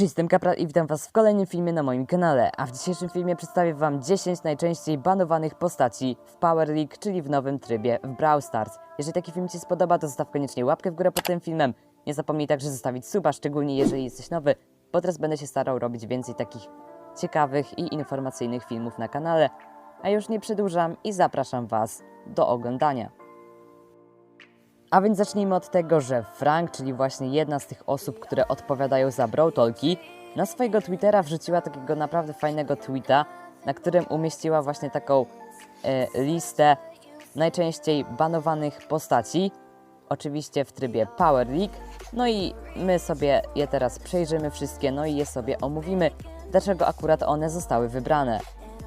Cześć, jestem Kapra i witam Was w kolejnym filmie na moim kanale, a w dzisiejszym filmie przedstawię Wam 10 najczęściej banowanych postaci w Power League, czyli w nowym trybie w Brawl Stars. Jeżeli taki film Ci się spodoba, to zostaw koniecznie łapkę w górę pod tym filmem. Nie zapomnij także zostawić suba, szczególnie jeżeli jesteś nowy, bo teraz będę się starał robić więcej takich ciekawych i informacyjnych filmów na kanale. A już nie przedłużam i zapraszam Was do oglądania. A więc zacznijmy od tego, że Frank, czyli właśnie jedna z tych osób, które odpowiadają za Brawl Talki, na swojego Twittera wrzuciła takiego naprawdę fajnego tweeta, na którym umieściła właśnie taką e, listę najczęściej banowanych postaci, oczywiście w trybie Power League. No i my sobie je teraz przejrzymy wszystkie, no i je sobie omówimy, dlaczego akurat one zostały wybrane.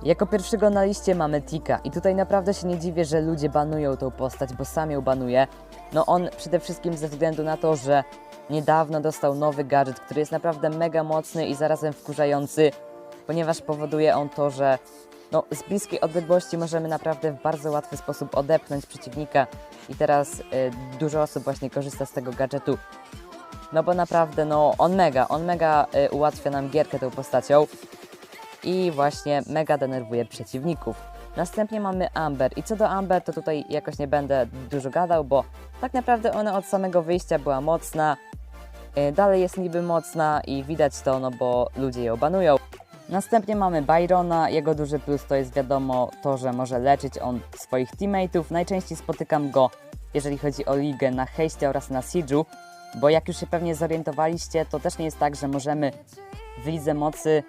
Jako pierwszego na liście mamy Tika i tutaj naprawdę się nie dziwię, że ludzie banują tą postać, bo sam ją banuje. No on przede wszystkim ze względu na to, że niedawno dostał nowy gadżet, który jest naprawdę mega mocny i zarazem wkurzający, ponieważ powoduje on to, że no, z bliskiej odległości możemy naprawdę w bardzo łatwy sposób odepchnąć przeciwnika i teraz y, dużo osób właśnie korzysta z tego gadżetu. No bo naprawdę, no on mega, on mega y, ułatwia nam gierkę tą postacią i właśnie mega denerwuje przeciwników. Następnie mamy Amber i co do Amber to tutaj jakoś nie będę dużo gadał, bo tak naprawdę ona od samego wyjścia była mocna, yy, dalej jest niby mocna i widać to, no bo ludzie ją banują. Następnie mamy Byrona, jego duży plus to jest wiadomo to, że może leczyć on swoich teammateów. Najczęściej spotykam go, jeżeli chodzi o ligę, na hejście oraz na siege'u, bo jak już się pewnie zorientowaliście, to też nie jest tak, że możemy w lidze mocy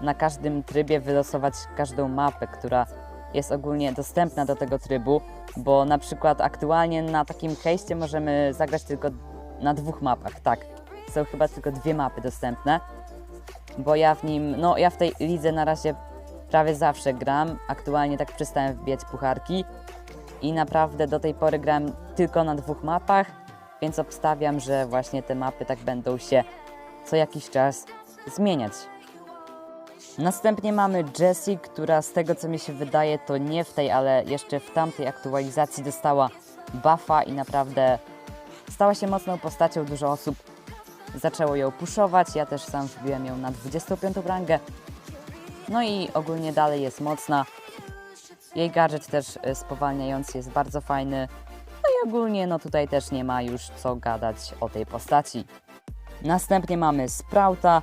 na każdym trybie wylosować każdą mapę, która jest ogólnie dostępna do tego trybu, bo na przykład aktualnie na takim hejście możemy zagrać tylko na dwóch mapach, tak. Są chyba tylko dwie mapy dostępne, bo ja w nim, no ja w tej lidze na razie prawie zawsze gram, aktualnie tak przestałem wbijać pucharki i naprawdę do tej pory grałem tylko na dwóch mapach, więc obstawiam, że właśnie te mapy tak będą się co jakiś czas zmieniać. Następnie mamy Jessie, która z tego co mi się wydaje, to nie w tej, ale jeszcze w tamtej aktualizacji dostała buffa i naprawdę stała się mocną postacią. Dużo osób zaczęło ją puszować. Ja też sam wbiłem ją na 25 rangę. No i ogólnie dalej jest mocna. Jej gadżet też y, spowalniający jest bardzo fajny. No i ogólnie no tutaj też nie ma już co gadać o tej postaci. Następnie mamy Sprouta.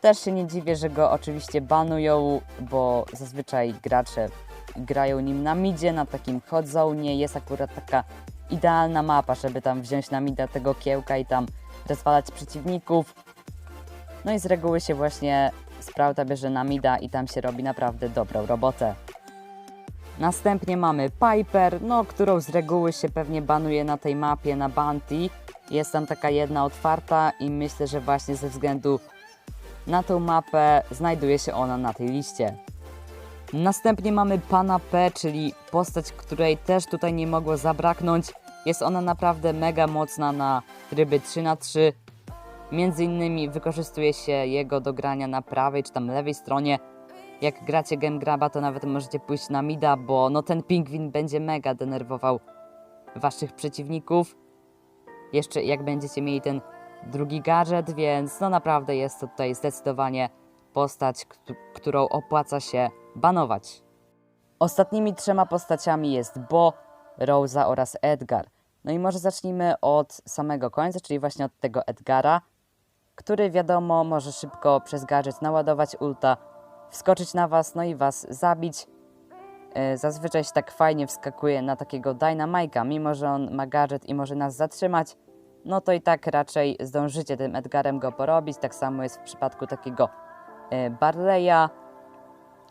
Też się nie dziwię, że go oczywiście banują, bo zazwyczaj gracze grają nim na midzie, na takim hot zone. Jest akurat taka idealna mapa, żeby tam wziąć na mida tego kiełka i tam rozwalać przeciwników. No i z reguły się właśnie Sprouta bierze na mida i tam się robi naprawdę dobrą robotę. Następnie mamy Piper, no którą z reguły się pewnie banuje na tej mapie na Bounty. Jest tam taka jedna otwarta i myślę, że właśnie ze względu na tą mapę znajduje się ona na tej liście. Następnie mamy Pana P, czyli postać, której też tutaj nie mogło zabraknąć. Jest ona naprawdę mega mocna na tryby 3 na 3 Między innymi wykorzystuje się jego do grania na prawej czy tam lewej stronie. Jak gracie Game Graba, to nawet możecie pójść na mida, bo no ten pingwin będzie mega denerwował waszych przeciwników. Jeszcze jak będziecie mieli ten drugi gadżet, więc no naprawdę jest to tutaj zdecydowanie postać, któ- którą opłaca się banować. Ostatnimi trzema postaciami jest Bo, Rosa oraz Edgar. No i może zacznijmy od samego końca, czyli właśnie od tego Edgara, który wiadomo może szybko przez gadżet naładować ulta, wskoczyć na was, no i was zabić. E, Zazwyczaj się tak fajnie wskakuje na takiego Dynamike'a, mimo że on ma gadżet i może nas zatrzymać, no to i tak raczej zdążycie tym Edgarem go porobić. Tak samo jest w przypadku takiego e, Barleya,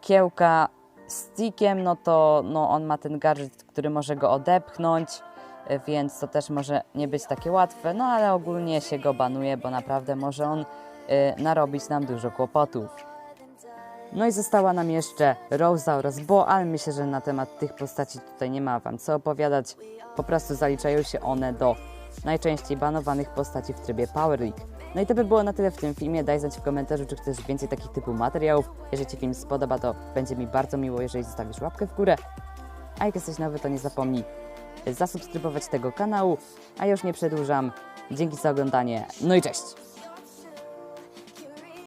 Kiełka z Tickiem, no to no on ma ten gadżet, który może go odepchnąć, e, więc to też może nie być takie łatwe, no ale ogólnie się go banuje, bo naprawdę może on e, narobić nam dużo kłopotów. No i została nam jeszcze Rosa oraz Bo, ale myślę, że na temat tych postaci tutaj nie ma Wam co opowiadać. Po prostu zaliczają się one do najczęściej banowanych postaci w trybie Power League. No i to by było na tyle w tym filmie. Daj znać w komentarzu, czy chcesz więcej takich typu materiałów. Jeżeli Ci film spodoba, to będzie mi bardzo miło, jeżeli zostawisz łapkę w górę. A jak jesteś nowy, to nie zapomnij zasubskrybować tego kanału. A już nie przedłużam. Dzięki za oglądanie. No i cześć!